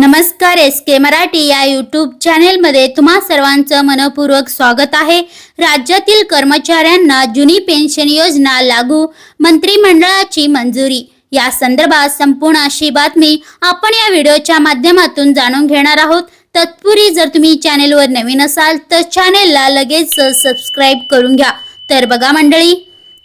नमस्कार एस के मराठी या यूट्यूब चॅनेलमध्ये तुम्हा सर्वांचं मनपूर्वक स्वागत आहे. राज्यातील कर्मचाऱ्यांना जुनी पेन्शन योजना लागू मंत्रिमंडळाची मंजुरी. या संदर्भात संपूर्ण अशी बातमी आपण या व्हिडिओच्या माध्यमातून जाणून घेणार आहोत. तत्पूर्वी जर तुम्ही चॅनेलवर नवीन असाल तर चॅनेलला लगेच सबस्क्राईब करून घ्या. तर बघा मंडळी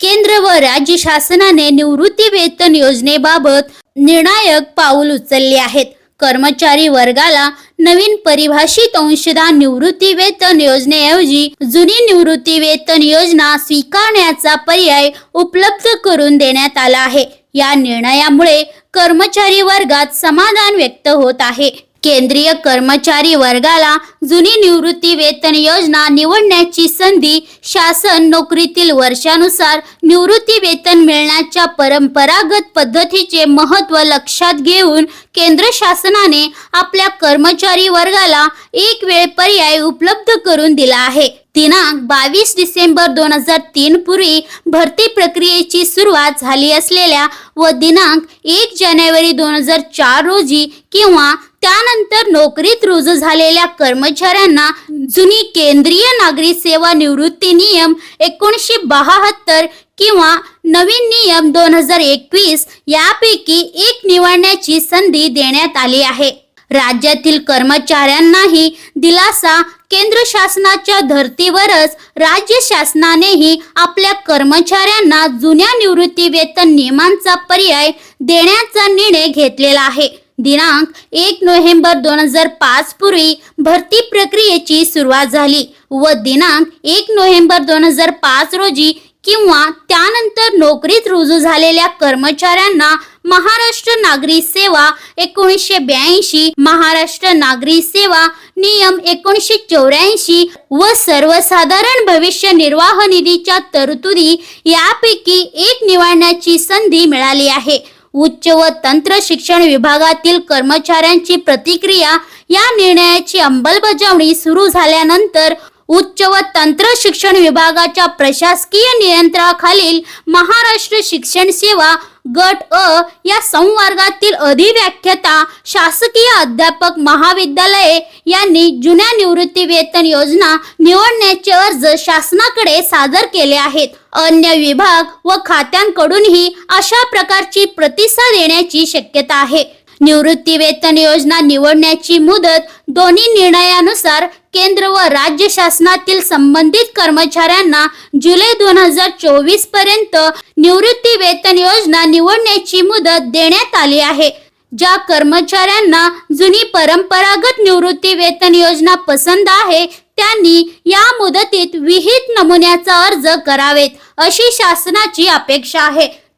केंद्र व राज्य शासनाने निवृत्ती वेतन योजनेबाबत निर्णायक पाऊल उचलले आहेत. कर्मचारी वर्गाला नवीन परिभाषित अंशदान निवृत्ती वेतन योजनेऐवजी जुनी निवृत्ती वेतन योजना स्वीकारण्याचा पर्याय उपलब्ध करून देण्यात आला आहे. या निर्णयामुळे कर्मचारी वर्गात समाधान व्यक्त होत आहे. केंद्रीय कर्मचारी वर्गाला जुनी निवृत्ती वेतन योजना निवडण्याची संधी शासन नोकरीतील वर्षानुसार निवृत्ती वेतन मिळण्याच्या परंपरागत पद्धतीचे महत्त्व लक्षात घेऊन केंद्र शासनाने आपल्या कर्मचारी वर्गाला एक वेळ पर्याय उपलब्ध करून दिला आहे. दिनांक बावीस डिसेंबर दोन हजार तीन पूर्वी भरती प्रक्रियेची सुरुवात झाली असलेल्या व दिनांक एक जानेवारी दोन हजार चार रोजी किंवा त्यानंतर नोकरीत रुजू झालेल्या कर्मचाऱ्यांना जुनी केंद्रीय नागरी सेवा निवृत्ती नियम एकोणीसशे बहात्तर किंवा नवीन नियम दोन हजार एकवीस यापैकी एक निवडण्याची संधी देण्यात आली आहे. राज्यातील कर्मचाऱ्यांनाही दिलासा केंद्र शासनाच्या धर्तीवरच राज्य शासनानेही आपल्या कर्मचाऱ्यांना जुन्या निवृत्ती वेतन नियमांचा पर्याय देण्याचा निर्णय घेतलेला आहे. दिनांक एक नोव्हेंबर दोन हजार पाच पूर्वी भरती प्रक्रियेची सुरुवात झाली व दिनांक एक नोव्हेंबर दोन हजार पाच रोजी किंवा त्यानंतर नोकरीत रुजू झालेल्या कर्मचाऱ्यांना महाराष्ट्र नागरी सेवा एकोणीसशे ब्याऐंशी महाराष्ट्र नागरी सेवा नियम एकोणीसशे चौऱ्याऐंशी व सर्वसाधारण भविष्य निर्वाह निधीच्या तरतुदी यापैकी एक निवडण्याची संधी मिळाली आहे. उच्च व तंत्र शिक्षण विभागातील कर्मचाऱ्यांची प्रतिक्रिया या निर्णयाची अंमलबजावणी सुरू झाल्यानंतर उच्च व तंत्र शिक्षण विभागाच्या प्रशासकीय नियंत्रणाखालील महाराष्ट्र शिक्षण सेवा गट अ या संवर्गातील अधिव्याख्याता शासकीय अध्यापक महाविद्यालये यांनी जुन्या निवृत्ती वेतन योजना निवडण्याचे अर्ज शासनाकडे सादर केले आहेत. अन्य विभाग व खात्यांकडूनही अशा प्रकारची प्रतिसाद येण्याची शक्यता आहे. निवृत्ती वेतन योजना निवडण्याची मुदत दोन्ही निर्णयानुसार केंद्र व राज्य शासनातील संबंधित कर्मचाऱ्यांना जुलै दोन हजार चोवीसपर्यंत निवृत्ती वेतन योजना निवडण्याची मुदत देण्यात आली आहे. ज्या कर्मचाऱ्यांना जुनी परंपरागत निवृत्ती वेतन योजना पसंत आहे त्यांनी या मुदतीत विहित नमुन्याचा अर्ज करावेत अशी शासनाची अपेक्षा आहे.